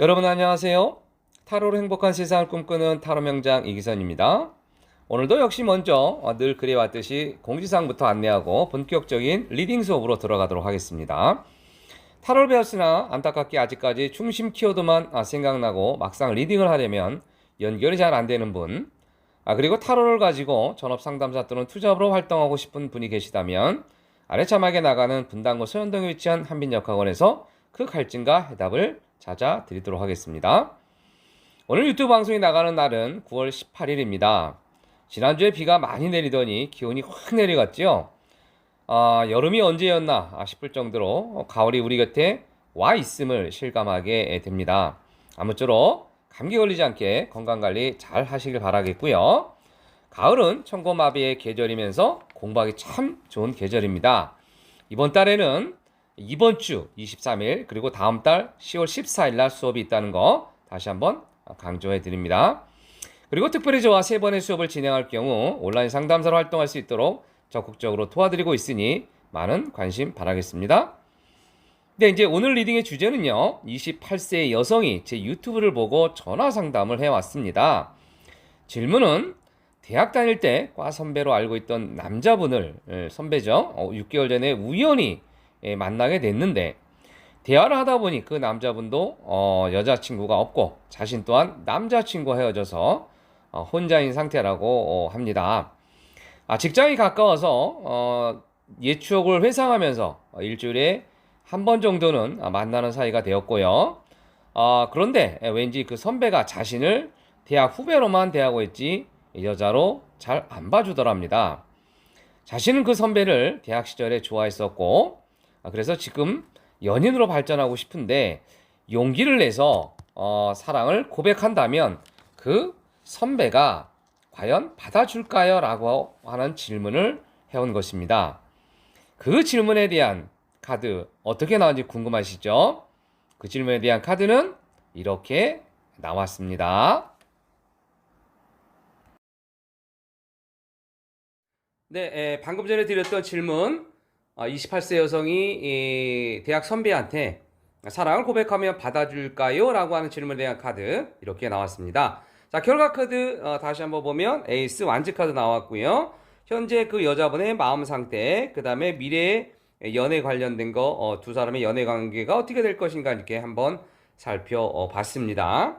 여러분 안녕하세요. 타로로 행복한 세상을 꿈꾸는 타로 명장 이기선입니다. 오늘도 역시 먼저 어, 늘 그래왔듯이 공지사항부터 안내하고 본격적인 리딩 수업으로 들어가도록 하겠습니다. 타로를 배웠으나 안타깝게 아직까지 중심 키워드만 아, 생각나고 막상 리딩을 하려면 연결이 잘 안 되는 분, 아, 그리고 타로를 가지고 전업 상담사 또는 투잡으로 활동하고 싶은 분이 계시다면 아래 자막에 나가는 분당구 소현동에 위치한 한빈역학원에서 그 갈증과 해답을 찾아 드리도록 하겠습니다. 오늘 유튜브 방송이 나가는 날은 9월 18일입니다. 지난주에 비가 많이 내리더니 기온이 확 내려갔죠. 아, 여름이 언제였나 싶을 정도로 가을이 우리 곁에 와 있음을 실감하게 됩니다. 아무쪼록 감기 걸리지 않게 건강관리 잘 하시길 바라겠고요. 가을은 천고마비의 계절이면서 공부하기 참 좋은 계절입니다. 이번 달에는 이번 주 23일 그리고 다음 달 10월 14일 날 수업이 있다는 거 다시 한번 강조해 드립니다. 그리고 특별히 저와 세 번의 수업을 진행할 경우 온라인 상담사로 활동할 수 있도록 적극적으로 도와드리고 있으니 많은 관심 바라겠습니다. 네, 이제 오늘 리딩의 주제는요. 28세의 여성이 제 유튜브를 보고 전화 상담을 해 왔습니다. 질문은 대학 다닐 때 과 선배로 알고 있던 남자분을 예, 선배죠. 어, 6개월 전에 우연히 예, 만나게 됐는데 대화를 하다 보니 그 남자분도 어, 여자친구가 없고 자신 또한 남자친구와 헤어져서 어, 혼자인 상태라고 어, 합니다. 아, 직장이 가까워서 어, 옛 추억을 회상하면서 어, 일주일에 한 번 정도는 아, 만나는 사이가 되었고요. 아, 그런데 왠지 그 선배가 자신을 대학 후배로만 대하고 있지 여자로 잘 안 봐주더랍니다. 자신은 그 선배를 대학 시절에 좋아했었고 아, 그래서 지금 연인으로 발전하고 싶은데 용기를 내서 어, 사랑을 고백한다면 그 선배가 과연 받아줄까요? 라고 하는 질문을 해온 것입니다. 그 질문에 대한 카드 어떻게 나왔는지 궁금하시죠? 그 질문에 대한 카드는 이렇게 나왔습니다. 네, 에, 방금 전에 드렸던 질문. 어, 28세 여성이 이, 대학 선배한테 사랑을 고백하면 받아줄까요? 라고 하는 질문에 대한 카드 이렇게 나왔습니다. 자, 결과 카드 어, 다시 한번 보면 에이스 완즈 카드 나왔고요. 현재 그 여자분의 마음 상태, 그 다음에 미래의 연애 관련된 거, 어, 두 사람의 연애 관계가 어떻게 될 것인가 이렇게 한번 살펴봤습니다.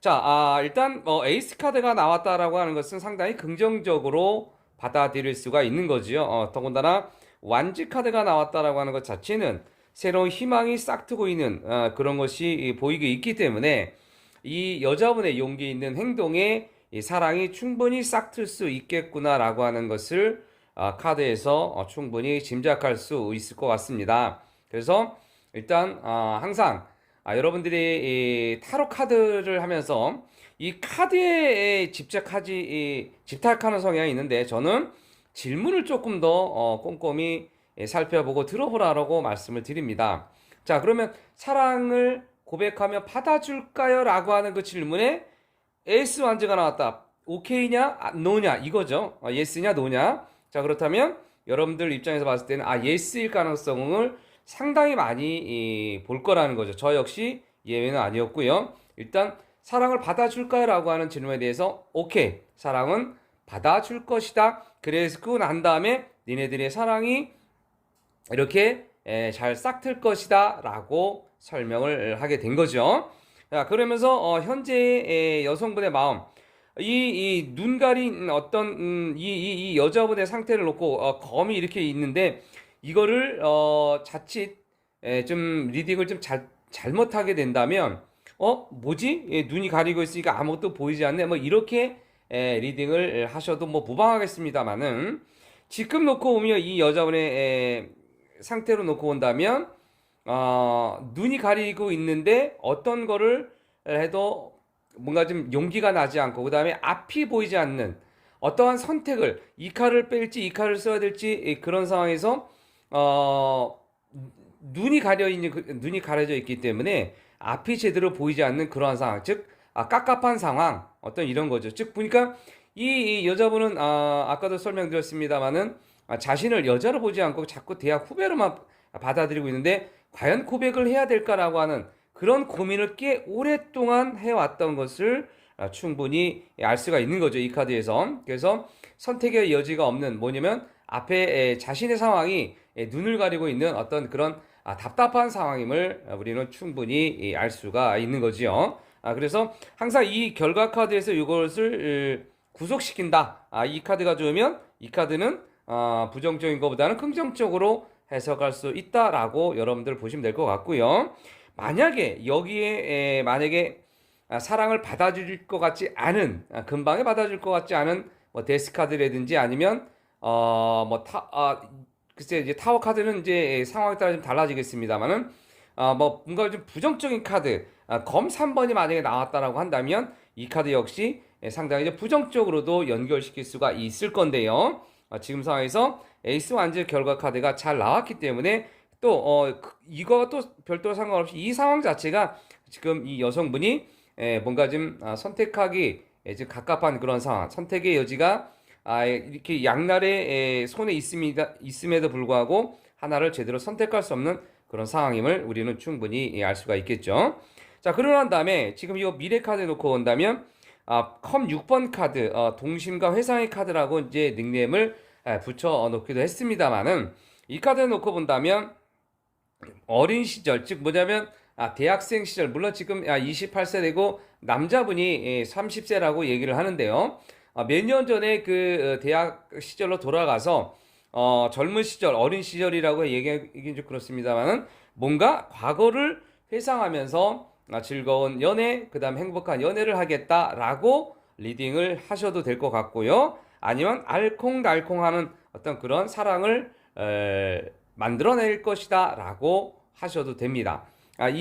자, 아, 일단 어, 에이스 카드가 나왔다라고 하는 것은 상당히 긍정적으로 받아들일 수가 있는 거지요. 어, 더군다나 완지 카드가 나왔다라고 하는 것 자체는 새로운 희망이 싹트고 있는 어, 그런 것이 보이게 있기 때문에 이 여자분의 용기 있는 행동에 이 사랑이 충분히 싹틀 수 있겠구나라고 하는 것을 어, 카드에서 어, 충분히 짐작할 수 있을 것 같습니다. 그래서 일단 어, 항상 아, 여러분들이 이 타로 카드를 하면서 이 카드에 집착하지 이, 집착하는 성향이 있는데 저는 질문을 조금 더 어, 꼼꼼히 살펴보고 들어보라고 말씀을 드립니다. 자, 그러면 사랑을 고백하면 받아줄까요? 라고 하는 그 질문에 에이스 완즈가 나왔다. 오케이냐? 아, 노냐? 이거죠. 어, 예스냐? 노냐? 자, 그렇다면 여러분들 입장에서 봤을 때는 아, 예스일 가능성을 상당히 많이 이, 볼 거라는 거죠. 저 역시 예외는 아니었고요. 일단 사랑을 받아줄까요? 라고 하는 질문에 대해서 오케이. 사랑은 받아줄 것이다. 그래서 그고 난 다음에 니네들의 사랑이 이렇게 에, 잘 싹틀 것이다. 라고 설명을 하게 된 거죠. 자, 그러면서 어, 현재의 여성분의 마음 이, 이, 눈 가린 어떤, 음, 이, 이, 이 여자분의 상태를 놓고, 어, 검이 이렇게 있는데, 이거를, 어, 자칫, 에, 좀, 리딩을 좀 잘, 잘못하게 된다면, 어, 뭐지? 예, 눈이 가리고 있으니까 아무것도 보이지 않네. 뭐, 이렇게, 에, 리딩을 하셔도 뭐, 무방하겠습니다만은, 지금 놓고 오면 이 여자분의, 에, 상태로 놓고 온다면, 어, 눈이 가리고 있는데, 어떤 거를 해도 뭔가 좀 용기가 나지 않고 그 다음에 앞이 보이지 않는 어떠한 선택을 이 칼을 뺄지 이 칼을 써야 될지 그런 상황에서 어 눈이 가려 있는 그, 눈이 가려져 있기 때문에 앞이 제대로 보이지 않는 그러한 상황. 즉 아, 깝깝한 상황 어떤 이런 거죠 즉 보니까 이, 이 여자분은 아, 아까도 설명드렸습니다만은 아, 자신을 여자로 보지 않고 자꾸 대학 후배로만 받아들이고 있는데 과연 고백을 해야 될까라고 하는 그런 고민을 꽤 오랫동안 해왔던 것을 아, 충분히 알 수가 있는 거죠. 이 카드에서. 그래서 선택의 여지가 없는 뭐냐면 앞에 에, 자신의 상황이 에, 눈을 가리고 있는 어떤 그런 아, 답답한 상황임을 우리는 충분히 이, 알 수가 있는 거지요. 아, 그래서 항상 이 결과 카드에서 이것을 에, 구속시킨다. 아, 이 카드가 좋으면 이 카드는 아, 부정적인 것보다는 긍정적으로 해석할 수 있다라고 여러분들 보시면 될 것 같고요. 만약에 여기에 에, 만약에 아, 사랑을 받아줄 것 같지 않은 아, 금방에 받아줄 것 같지 않은 뭐 데스 카드라든지 아니면 어뭐타 아, 글쎄 이제 타워 카드는 이제 상황에 따라 좀 달라지겠습니다만은 아뭐 뭔가 좀 부정적인 카드 아, 검 3번이 만약에 나왔다라고 한다면 이 카드 역시 상당히 이제 부정적으로도 연결시킬 수가 있을 건데요. 아, 지금 상황에서 에이스 완즈 결과 카드가 잘 나왔기 때문에 또 어, 그- 이거와 또 별도로 상관없이 이 상황 자체가 지금 이 여성분이 에, 뭔가 좀 아, 선택하기 에, 좀 갑갑한 그런 상황, 선택의 여지가 아, 이렇게 양날의 에, 손에 있습니다, 있음에도 불구하고 하나를 제대로 선택할 수 없는 그런 상황임을 우리는 충분히 예, 알 수가 있겠죠. 자, 그러고 난 다음에 지금 이 미래 카드 놓고 본다면 아, 컴 6번 카드, 어, 동심과 회상의 카드라고 이제 닉네임을 에, 붙여 놓기도 했습니다만은 이 카드 놓고 본다면 어린 시절, 즉 뭐냐면 아, 대학생 시절, 물론 지금 아, 28세 되고 남자분이 예, 30세라고 얘기를 하는데요. 아, 몇년 전에 그 어, 대학 시절로 돌아가서 어, 젊은 시절, 어린 시절이라고 얘기하기는 좀 그렇습니다만은 뭔가 과거를 회상하면서 아, 즐거운 연애, 그 다음 행복한 연애를 하겠다라고 리딩을 하셔도 될 것 같고요. 아니면 알콩달콩하는 어떤 그런 사랑을 에, 만들어낼 것이다라고 하셔도 됩니다. 아, 이,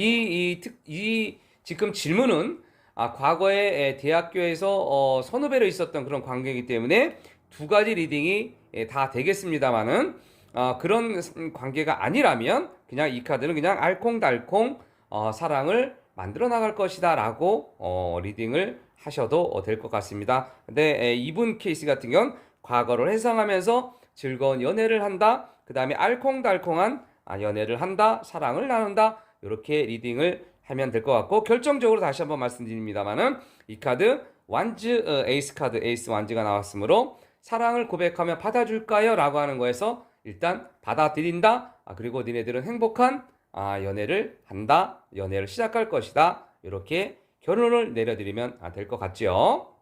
이, 특, 이 지금 질문은 아, 과거에 에, 대학교에서 어, 선후배로 있었던 그런 관계이기 때문에 두 가지 리딩이 에, 다 되겠습니다만은 어, 그런 관계가 아니라면 그냥 이 카드는 그냥 알콩달콩 어, 사랑을 만들어 나갈 것이다 라고 어, 리딩을 하셔도 될 것 같습니다. 근데 에, 이분 케이스 같은 경우는 과거를 회상하면서 즐거운 연애를 한다. 그 다음에 알콩달콩한 아, 연애를 한다. 사랑을 나눈다. 이렇게 리딩을 하면 될 것 같고 결정적으로 다시 한번 말씀드립니다만은 이 카드 완즈 어, 에이스 카드 에이스 완즈가 나왔으므로 사랑을 고백하면 받아줄까요? 라고 하는 거에서 일단 받아들인다. 아, 그리고 니네들은 행복한 아, 연애를 한다. 연애를 시작할 것이다. 이렇게 결론을 내려드리면 아, 될것 같죠.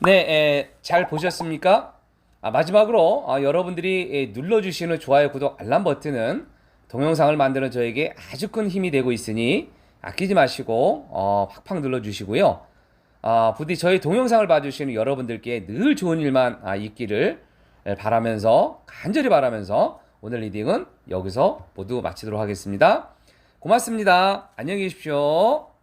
네, 에, 잘 보셨습니까? 아, 마지막으로 아, 여러분들이 에, 눌러주시는 좋아요, 구독, 알람 버튼은 동영상을 만드는 저에게 아주 큰 힘이 되고 있으니 아끼지 마시고 어, 팍팍 눌러주시고요. 아, 부디 저희 동영상을 봐주시는 여러분들께 늘 좋은 일만 아, 있기를 에, 바라면서 간절히 바라면서 오늘 리딩은 여기서 모두 마치도록 하겠습니다. 고맙습니다. 안녕히 계십시오.